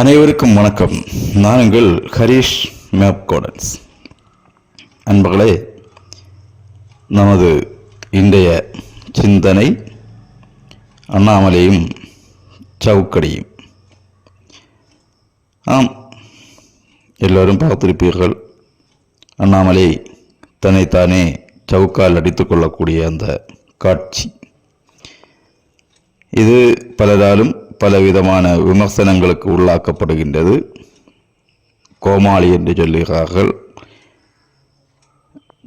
அனைவருக்கும் வணக்கம். நான் உங்கள் ஹரீஷ் மேப் கோடன்ஸ் அன்பர்களே நமது இன்றைய சிந்தனை அண்ணாமலையும் சவுக்கடியும். ஆம் எல்லோரும் பார்த்திருப்பீர்கள் அண்ணாமலை தன்னைத்தானே சவுக்கால் அடித்து கொள்ளக்கூடிய அந்த காட்சி. இது பலராலும் பலவிதமான விமர்சனங்களுக்கு உள்ளாக்கப்படுகின்றது. கோமாளி என்று சொல்லுகிறார்கள்.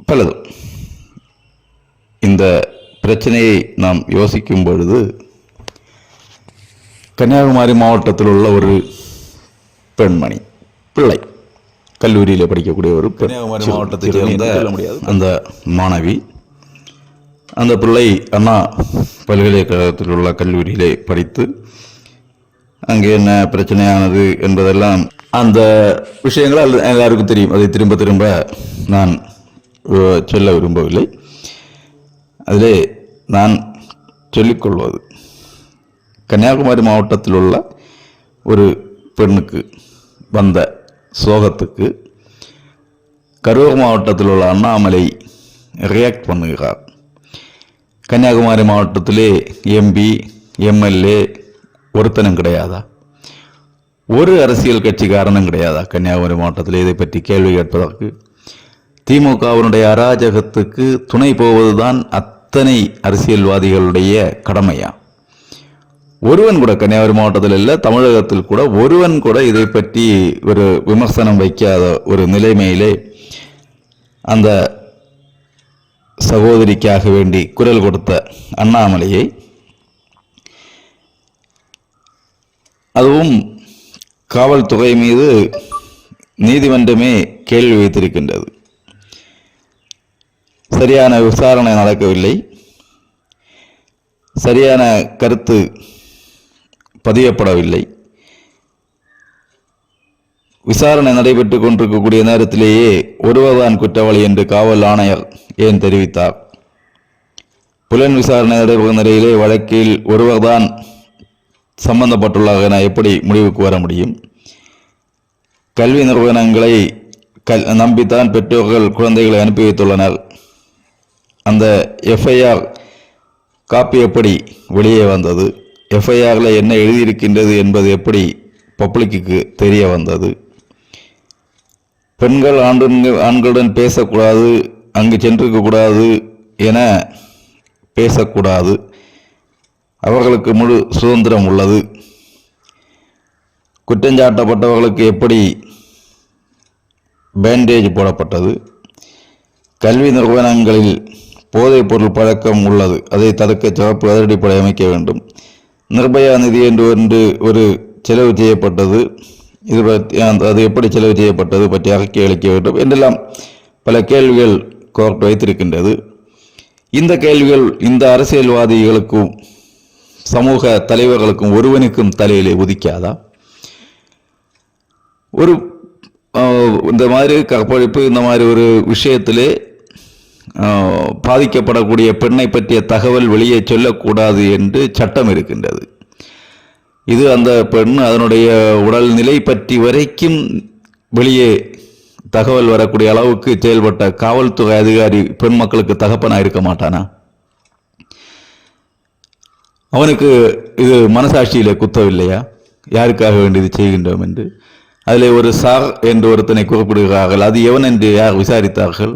பலதும். இந்த பிரச்சனையை நாம் யோசிக்கும் பொழுது கன்னியாகுமரி மாவட்டத்தில் உள்ள ஒரு பெண்மணி பிள்ளை கல்லூரியில் படிக்கக்கூடிய ஒரு. கன்னியாகுமரி முடியாது. அந்த மாணவி அந்த பிள்ளை அண்ணா பல்கலைக்கழகத்தில் உள்ள கல்லூரியிலே படித்து அங்கே என்ன பிரச்சனையானது என்பதெல்லாம் அந்த விஷயங்கள் எல்லாருக்கும் தெரியும். அதை திரும்ப திரும்ப நான் சொல்ல விரும்பவில்லை. அதிலே நான் சொல்லிக்கொள்வது கன்னியாகுமரி மாவட்டத்தில் உள்ள ஒரு பெண்ணுக்கு வந்த சோகத்துக்கு கரூர் மாவட்டத்தில் உள்ள அண்ணாமலை ரியாக்ட் பண்ணுகிறார். கன்னியாகுமரி மாவட்டத்திலே எம்பி எம்எல்ஏ ஒருத்தனும் கிடையாதா? ஒரு அரசியல் கட்சிக்காரனும் கிடையாதா? கன்னியாகுமரி மாவட்டத்தில் இதை பற்றி கேள்வி கேட்பதற்கு திமுகவினுடைய அராஜகத்துக்கு துணை போவதுதான் அத்தனை அரசியல்வாதிகளுடைய கடமையா? ஒருவன் கூட கன்னியாகுமரி மாவட்டத்தில் இல்லை தமிழகத்தில் கூட ஒருவன் கூட இதை பற்றி ஒரு விமர்சனம் வைக்காத ஒரு நிலைமையிலே அந்த சகோதரிக்காக வேண்டி குரல் கொடுத்த அண்ணாமலையை அதுவும் காவல்துறை மீது நீதிமன்றமே கேள்வி வைத்திருக்கின்றது. சரியான விசாரணை நடக்கவில்லை. சரியான கருத்து பதியப்படவில்லை. விசாரணை நடைபெற்றுக் கொண்டிருக்கக்கூடிய நேரத்திலேயே ஒருவர்தான் குற்றவாளி என்று காவல் ஆணையர் ஏன் தெரிவித்தார்? புலன் விசாரணை நடைபெறும் நிலையிலே வழக்கில் ஒருவர்தான் சம்பந்தப்பட்டுள்ளார் நான் எப்படி முடிவுக்கு வர முடியும்? கல்வி நிறுவனங்களை கல் நம்பித்தான் பெற்றோர்கள் குழந்தைகளை அனுப்பி வைத்துள்ளனர். அந்த எஃப்ஐஆர் காப்பி எப்படி வெளியே வந்தது? எஃப்ஐஆரில் என்ன எழுதியிருக்கின்றது என்பது எப்படி பப்ளிக்கு தெரிய வந்தது? பெண்கள் ஆண்கள் ஆண்களுடன் பேசக்கூடாது அங்கு சென்றிருக்கக்கூடாது என பேசக்கூடாது. அவர்களுக்கு முழு சுதந்திரம் உள்ளது. குற்றஞ்சாட்டப்பட்டவர்களுக்கு எப்படி பேண்டேஜ் போடப்பட்டது? கல்வி நிறுவனங்களில் போதைப் பொருள் பழக்கம் உள்ளது. அதை தடுக்க சிறப்பு அதிரடிப்படை அமைக்க வேண்டும். நிர்பயா நிதி என்று ஒன்று ஒரு செலவு செய்யப்பட்டது. இது பற்றி அது எப்படி செலவு செய்யப்பட்டது பற்றி அறிக்கை அளிக்க வேண்டும் என்றெல்லாம் பல கேள்விகள் கோர்ட் வைத்திருக்கின்றது. இந்த கேள்விகள் இந்த அரசியல்வாதிகளுக்கும் சமூக தலைவர்களுக்கும் ஒருவனுக்கும் தலையிலே உதிக்காதா? ஒரு இந்த மாதிரி கற்பழிப்பு இந்த மாதிரி ஒரு விஷயத்திலே பாதிக்கப்படக்கூடிய பெண்ணை பற்றிய தகவல் வெளியே சொல்லக்கூடாது என்று சட்டம் இருக்கின்றது. இது அந்த பெண் அதனுடைய உடல்நிலை பற்றி வரைக்கும் வெளியே தகவல் வரக்கூடிய அளவுக்கு செயல்பட்ட காவல்துறை அதிகாரி பெண் மக்களுக்கு தகப்பனாக இருக்க மாட்டானா? அவனுக்கு இது மனசாட்சியில குத்தவில்லையா? யாருக்காக வேண்டி இது செய்கின்றோம் என்று? அதில் ஒரு சார் என்று ஒருத்தனை குறிப்பிடுகிறார்கள் அது எவன் என்று யார் விசாரித்தார்கள்?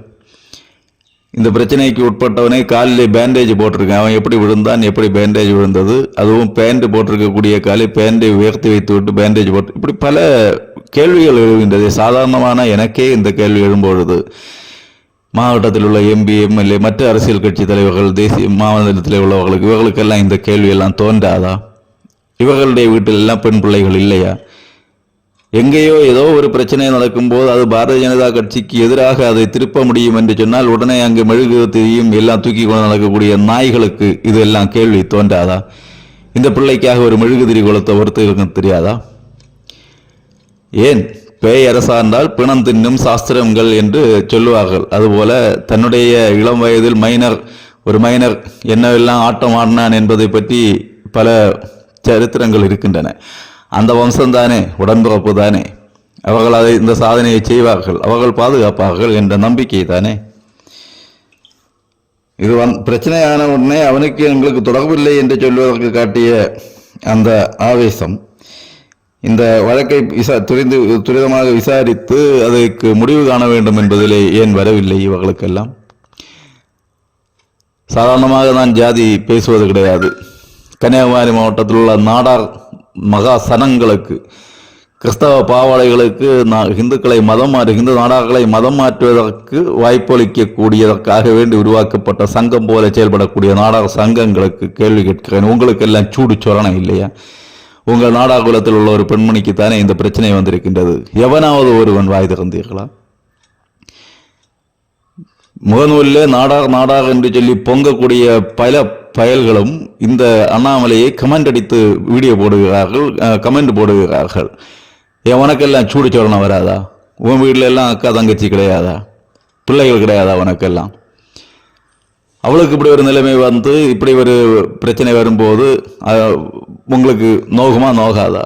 இந்த பிரச்சனைக்கு உட்பட்டவனை காலிலே பேண்டேஜ் போட்டிருக்கான். அவன் எப்படி விழுந்தான் எப்படி பேண்டேஜ் விழுந்தது? அதுவும் பேண்ட் போட்டிருக்கக்கூடிய காலை பேண்டை உயர்த்தி வைத்து விட்டு பேண்டேஜ் போட்டு இப்படி பல கேள்விகள் எழுகின்றது. சாதாரணமான எனக்கே இந்த கேள்வி எழும்பொழுது. மாவட்டத்தில் உள்ள எம்பி எம்எல்ஏ மற்ற அரசியல் கட்சி தலைவர்கள் தேசிய மாநிலத்தில் உள்ளவர்களுக்கு இவர்களுக்கெல்லாம் இந்த கேள்வியெல்லாம் தோன்றாதா? இவர்களுடைய வீட்டில் எல்லாம் பெண் பிள்ளைகள் இல்லையா? எங்கேயோ ஏதோ ஒரு பிரச்சனை நடக்கும்போது அது பாரதிய ஜனதா கட்சிக்கு எதிராக அதை திருப்ப முடியும் என்று சொன்னால் உடனே அங்கு மெழுகுவர்த்தியையும் எல்லாம் தூக்கி கொண்டு நடக்கக்கூடிய நாய்களுக்கு இதெல்லாம் கேள்வி தோன்றாதா? இந்த பிள்ளைக்காக ஒரு மெழுகுதிரி குளத்தை ஒருத்தருக்கு தெரியாதா? ஏன்? பேய் அரசாண்டால் பிணம் தின்னும் சாஸ்திரங்கள் என்று சொல்லுவார்கள். அதுபோல தன்னுடைய இளம் வயதில் மைனர் ஒரு மைனர் என்னவெல்லாம் ஆட்டம் ஆடினான் என்பதை பற்றி பல சரித்திரங்கள் இருக்கின்றன. அந்த வம்சம் தானே உடன்பிறப்பு தானே. அவர்கள் அதை இந்த சாதனையை செய்வார்கள். அவர்கள் பாதுகாப்பார்கள் என்ற நம்பிக்கை தானே. இது வந் பிரச்சனையான உடனே அவனுக்கு எங்களுக்கு தொடர்பில்லை என்று சொல்வதற்கு காட்டிய அந்த ஆவேசம். இந்த வழக்கை விசா துரிந்து துரிதமாக விசாரித்து அதற்கு முடிவு காண வேண்டும் என்பதிலே ஏன் வரவில்லை இவர்களுக்கெல்லாம்? சாதாரணமாக நான் ஜாதி பேசுவது கிடையாது. கன்னியாகுமரி மாவட்டத்தில் உள்ள நாடார் மகா சனங்களுக்கு கிறிஸ்தவ பாவாடைகளுக்கு நான் இந்துக்களை மதம் மாற்றி இந்து நாடார்களை மதம் மாற்றுவதற்கு வாய்ப்பளிக்கக்கூடியதற்காக வேண்டி உருவாக்கப்பட்ட சங்கம் போல செயல்படக்கூடிய நாடார் சங்கங்களுக்கு கேள்வி கேட்கிறேன். உங்களுக்கு எல்லாம் சூடு சொரணை இல்லையா? உங்கள் நாடாகுலத்தில் உள்ள ஒரு பெண்மணிக்கு தானே இந்த பிரச்சனை வந்திருக்கின்றது? எவனாவது ஒருவன் வாய் திறந்தீர்களா? முகநூலில் நாடார் நாடாக என்று சொல்லி பொங்கக்கூடிய பல பயல்களும் இந்த அண்ணாமலையை கமெண்ட் அடித்து வீடியோ போடுகிறார்கள் கமெண்ட் போடுகிறார்கள். என் உனக்கெல்லாம் சூடு சோழனம் வராதா? உன் வீட்டில் எல்லாம் அக்கா தங்கச்சி கிடையாதா? பிள்ளைகள் கிடையாதா உனக்கெல்லாம்? அவளுக்கு இப்படி ஒரு நிலைமை வந்து இப்படி ஒரு பிரச்சனை வரும்போது உங்களுக்கு நோகமாக நோகாதா?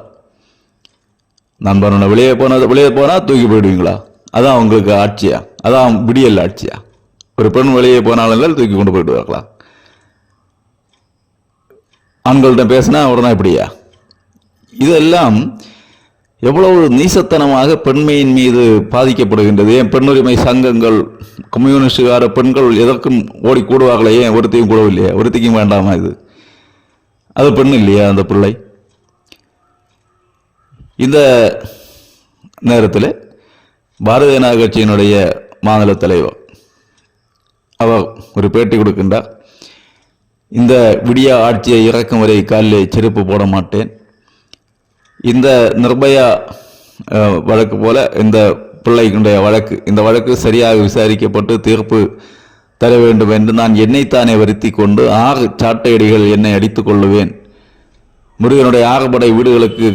நண்பனோட வெளியே போனது வெளியே போனால் தூக்கி போயிடுவீங்களா? அதான் உங்களுக்கு ஆட்சியா? அதான் விடியல் ஆட்சியா? ஒரு பெண் வெளியே போனாலும் தூக்கி கொண்டு போயிடுவாங்களா ஆண்கள்கிட்ட பேசினா உடனே இப்படியா? இதெல்லாம் எவ்வளவு நீசத்தனமாக பெண்மையின் மீது பாதிக்கப்படுகின்றது? ஏன் பெண்ணுரிமை சங்கங்கள் கம்யூனிஸ்டுகார பெண்கள் எதற்கும் ஓடி கூடுவார்களே ஏன் ஒருத்தையும் கூடவில்லையே? ஒருத்திக்கும் வேண்டாமா இது? அது பெண் இல்லையா அந்த பிள்ளை? இந்த நேரத்தில் பாரதிய ஜனதா கட்சியினுடைய மாநில தலைவர் அவர் ஒரு பேட்டி கொடுக்கின்றார். இந்த விடிய ஆட்சியை இறக்கும் வரை காலில் செருப்பு போட மாட்டேன். இந்த நிர்பயா வழக்கு போல இந்த பிள்ளைக்குடைய வழக்கு இந்த வழக்கு சரியாக விசாரிக்கப்பட்டு தீர்ப்பு தர வேண்டும் என்று நான் என்னைத்தானே வருத்தி கொண்டு ஆறு சாட்டையடிகள் என்னை அடித்துக் கொள்ளுவேன். முருகனுடைய ஆறுபடை வீடுகளுக்கு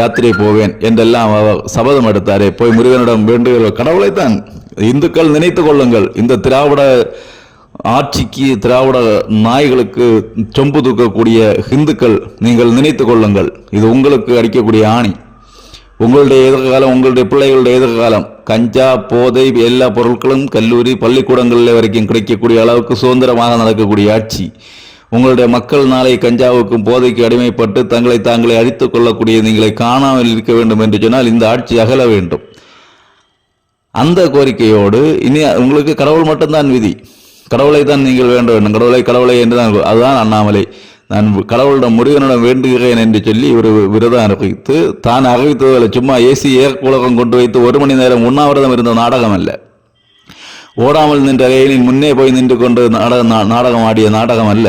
யாத்திரை போவேன் என்றெல்லாம் அவர் சபதம் எடுத்தாரே. போய் முருகனிடம் வேண்டுகிற கடவுளைத்தான் இந்துக்கள் நினைத்துக் கொள்ளுங்கள். இந்த திராவிட ஆட்சிக்கு திராவிட நாய்களுக்கு சொம்பு தூக்கக்கூடிய ஹிந்துக்கள் நீங்கள் நினைத்து கொள்ளுங்கள். இது உங்களுக்கு அடிக்கக்கூடிய ஆணி. உங்களுடைய எதிர்காலம் உங்களுடைய பிள்ளைகளுடைய எதிர்காலம். கஞ்சா போதை எல்லா பொருட்களும் கல்லூரி பள்ளிக்கூடங்களில் வரைக்கும் கிடைக்கக்கூடிய அளவுக்கு சுதந்திரமாக நடக்கக்கூடிய ஆட்சி. உங்களுடைய மக்கள் நாளை கஞ்சாவுக்கும் போதைக்கு அடிமைப்பட்டு தங்களை தாங்களே அழித்துக் கொள்ளக்கூடிய நீங்களை காணாமல் இருக்க வேண்டும் என்று சொன்னால் இந்த ஆட்சி அகல வேண்டும். அந்த கோரிக்கையோடு இனி உங்களுக்கு கடவுள் மட்டும்தான் விதி. கடவுளை தான் நீங்கள் வேண்ட வேண்டும் கடவுளை கடவுளை என்று தான் அதுதான் அண்ணாமலை. நான் கடவுளிடம் முருகனிடம் வேண்டுகிறேன் என்று சொல்லி ஒரு விரதம் அறிவித்து தான் அறிவித்ததில் சும்மா ஏசி ஏற்குலகம் கொண்டு வைத்து ஒரு மணி நேரம் உண்ணாவிரதம் இருந்த நாடகம் அல்ல. ஓடாமல் நின்ற ரயிலின் முன்னே போய் நின்று கொண்டு நாடகம் நாடகம் ஆடிய நாடகம் அல்ல.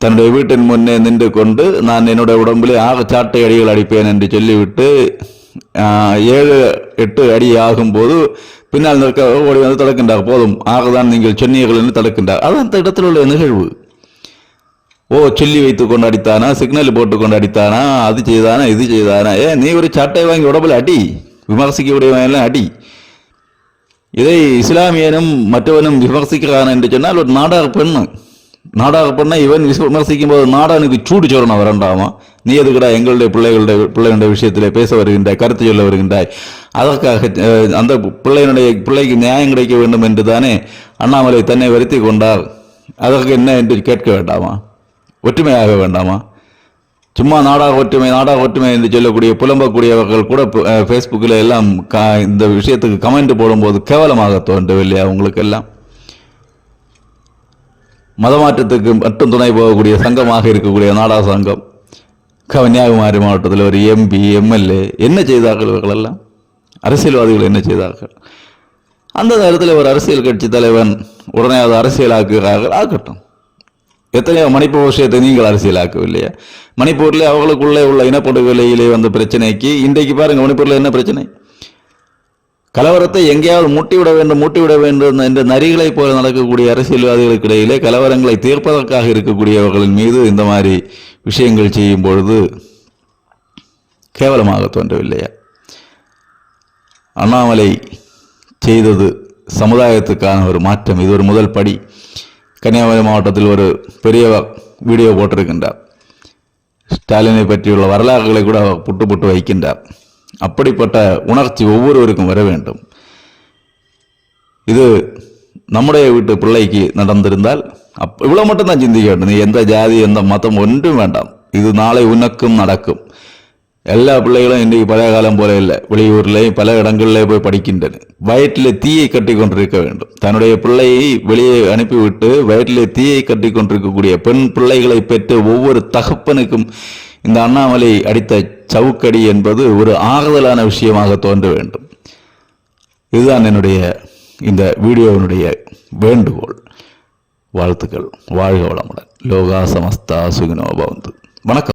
தன்னுடைய வீட்டின் முன்னே நின்று கொண்டு நான் என்னுடைய உடம்பிலே ஆக சாட்டை அடிகள் அடிப்பேன் என்று சொல்லிவிட்டு ஏழு எட்டு அடி ஆகும்போது பின்னால் நிற்க ஓடி வந்து தடுக்கின்றார். போதும். ஆகதான் நீங்கள் சொன்னீர்கள் என்று தடுக்கின்றார். அது அந்த இடத்தில் உள்ள நிகழ்வு. ஓ சொல்லி வைத்து கொண்டு அடித்தானா? சிக்னல் போட்டு கொண்டு அடித்தானா? அது செய்தானா? இது செய்தானா? ஏ நீ ஒரு சட்டை வாங்கி உடம்புல அடி. விமர்சிக்கக்கூடியவன் எல்லாம் அடி. இதை இஸ்லாமியனும் மற்றவனும் விமர்சிக்கிறான் என்று சொன்னால் ஒரு நாடார் பெண்ணு. நாடக பெண்ணை இவன் விமர்சிக்கும் போது நாடானுக்கு சூடு சொரணம் வரண்டாமா நீ எதுக்கடா எங்களுடைய பிள்ளைகளுடைய பிள்ளைகளுடைய விஷயத்திலே பேச வருகின்றாய் கருத்து சொல்ல வருகின்றாய் அதற்காக அந்த பிள்ளையினுடைய பிள்ளைக்கு நியாயம் கிடைக்க வேண்டும் என்று தானே அண்ணாமலை தன்னை வருத்தி கொண்டார் அதற்கு என்ன என்று கேட்க வேண்டாமா ஒற்றுமையாக வேண்டாமா சும்மா நாடாக ஒற்றுமை நாடாக ஒற்றுமை என்று சொல்லக்கூடிய புலம்பக்கூடியவர்கள் கூட ஃபேஸ்புக்கில் எல்லாம் இந்த விஷயத்துக்கு கமெண்ட் போடும்போது கேவலமாக தோன்றவில்லையா உங்களுக்கு எல்லாம் மதமாற்றத்துக்கு மட்டும் துணை போகக்கூடிய சங்கமாக இருக்கக்கூடிய நாடா சங்கம் கன்னியாகுமரி மாவட்டத்தில் ஒரு எம்பி எம்எல்ஏ என்ன செய்தார்கள் இவர்களெல்லாம் அரசியல்வாதிகள் என்ன செய்தார்கள்? அந்த நேரத்தில் ஒரு அரசியல் கட்சி தலைவன் உடனே அதை அரசியலாக்குகிறார்கள். ஆக்கட்டும் எத்தனையோ மணிப்பூர் விஷயத்தை நீங்கள் அரசியலாக்கவில்லையா? மணிப்பூரில் அவர்களுக்குள்ளே உள்ள இனப்படுகொலையிலே வந்த பிரச்சனைக்கு இன்றைக்கு பாருங்கள் மணிப்பூரில் என்ன பிரச்சனை? கலவரத்தை எங்கேயாவது மூட்டிவிட வேண்டும் மூட்டிவிட வேண்டும் என்ற நரிகளைப் போல நடக்கக்கூடிய அரசியல்வாதிகளுக்கு இடையிலே கலவரங்களை தீர்ப்பதற்காக இருக்கக்கூடியவர்களின் மீது இந்த மாதிரி விஷயங்கள் செய்யும் பொழுது கேவலமாக தோன்றவில்லையா? அண்ணாமலை செய்தது சமுதாயத்துக்கான ஒரு மாற்றம். இது ஒரு முதல் படி. கன்னியாகுமரி மாவட்டத்தில் ஒரு பெரிய வீடியோ போட்டிருக்கின்றார். ஸ்டாலினை பற்றியுள்ள வரலாறுகளை கூட அவர் புட்டு புட்டு வைக்கின்றார். அப்படிப்பட்ட உணர்ச்சி ஒவ்வொருவருக்கும் வர வேண்டும். இது நம்முடைய வீட்டு பிள்ளைக்கு நடந்திருந்தால் அப் இவ்வளோ மட்டும்தான் சிந்திக்க வேண்டும் நீ எந்த ஜாதி எந்த மதம் ஒன்றும் வேண்டாம். இது நாளை உனக்கும் நடக்கும். எல்லா பிள்ளைகளும் இன்றைக்கு பழைய காலம் போல இல்லை. வெளியூர்லேயும் பல இடங்களிலே போய் படிக்கின்றன. வயிற்றில் தீயை கட்டி கொண்டிருக்க வேண்டும். தன்னுடைய பிள்ளையை வெளியே அனுப்பிவிட்டு வயிற்றில் தீயை கட்டி கொண்டிருக்கக்கூடிய பெண் பிள்ளைகளை பெற்று ஒவ்வொரு தகப்பனுக்கும் இந்த அண்ணாமலை அடித்த சவுக்கடி என்பது ஒரு ஆறுதலான விஷயமாக தோன்ற வேண்டும். இதுதான் என்னுடைய இந்த வீடியோவினுடைய வேண்டுகோள். வாழ்த்துக்கள். வாழ்க வளமுடன். லோகா சமஸ்தா சுகினோ பவந்து. வணக்கம்.